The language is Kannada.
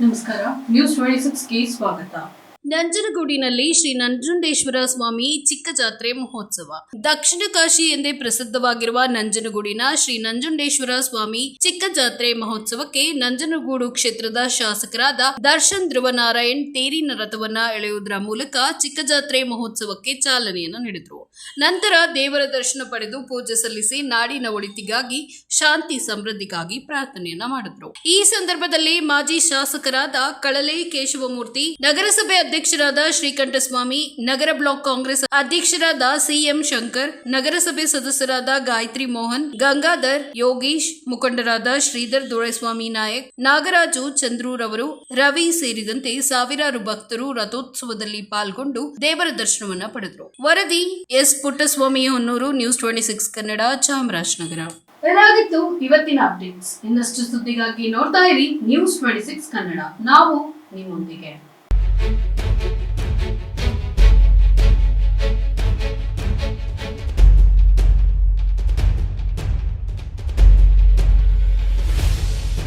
ನಮಸ್ಕಾರ. ನ್ಯೂಸ್ ಟ್ವೆಂಟಿ ಸಿಕ್ಸ್ಗೆ ಸ್ವಾಗತ. ನಂಜನಗೂಡಿನಲ್ಲಿ ಶ್ರೀ ನಂಜುಂಡೇಶ್ವರ ಸ್ವಾಮಿ ಚಿಕ್ಕ ಜಾತ್ರೆ ಮಹೋತ್ಸವ. ದಕ್ಷಿಣ ಕಾಶಿ ಎಂದೇ ಪ್ರಸಿದ್ಧವಾಗಿರುವ ನಂಜನಗೂಡಿನ ಶ್ರೀ ನಂಜುಂಡೇಶ್ವರ ಸ್ವಾಮಿ ಚಿಕ್ಕ ಜಾತ್ರೆ ಮಹೋತ್ಸವಕ್ಕೆ ನಂಜನಗೂಡು ಕ್ಷೇತ್ರದ ಶಾಸಕರಾದ ದರ್ಶನ್ ಧ್ರುವನಾರಾಯಣ್ ತೇರಿನ ರಥವನ್ನ ಎಳೆಯುವುದರ ಮೂಲಕ ಚಿಕ್ಕ ಜಾತ್ರೆ ಮಹೋತ್ಸವಕ್ಕೆ ಚಾಲನೆಯನ್ನು ನೀಡಿದರು. ನಂತರ ದೇವರ ದರ್ಶನ ಪಡೆದು ಪೂಜೆ ಸಲ್ಲಿಸಿ ನಾಡಿನ ಒಳಿತಿಗಾಗಿ, ಶಾಂತಿ ಸಮೃದ್ಧಿಗಾಗಿ ಪ್ರಾರ್ಥನೆಯನ್ನ ಮಾಡಿದ್ರು. ಈ ಸಂದರ್ಭದಲ್ಲಿ ಮಾಜಿ ಶಾಸಕರಾದ ಕಳಲೆ ಕೇಶವಮೂರ್ತಿ, ನಗರಸಭೆ ಅಧ್ಯಕ್ಷರಾದ ಶ್ರೀಕಂಠಸ್ವಾಮಿ, ನಗರ ಬ್ಲಾಕ್ ಕಾಂಗ್ರೆಸ್ ಅಧ್ಯಕ್ಷರಾದ ಸಿಎಂ ಶಂಕರ್, ನಗರಸಭೆ ಸದಸ್ಯರಾದ ಗಾಯತ್ರಿ ಮೋಹನ್, ಗಂಗಾಧರ್ ಯೋಗೀಶ್, ಮುಖಂಡರಾದ ಶ್ರೀಧರ್ ದೊರೆಸ್ವಾಮಿ ನಾಯಕ್, ನಾಗರಾಜು ಚಂದ್ರೂರವರು ರವಿ ಸೇರಿದಂತೆ ಸಾವಿರಾರು ಭಕ್ತರು ರಥೋತ್ಸವದಲ್ಲಿ ಪಾಲ್ಗೊಂಡು ದೇವರ ದರ್ಶನವನ್ನ ಪಡೆದರು. ವರದಿ S Puttaswamy Honnur news twenty six Kannada, Chamarajanagar. ಇದಾಗಿತ್ತು ಇವತ್ತಿನ ಅಪ್ಡೇಟ್ಸ್ ಇನ್ನಷ್ಟು ಸುದ್ದಿಗಾಗಿ ನೋಡ್ತಾ ಇರಿ ನ್ಯೂಸ್ ಟ್ವೆಂಟಿ ಸಿಕ್ಸ್ ಕನ್ನಡ. ನಾವು ನಿಮ್ಮೊಂದಿಗೆ.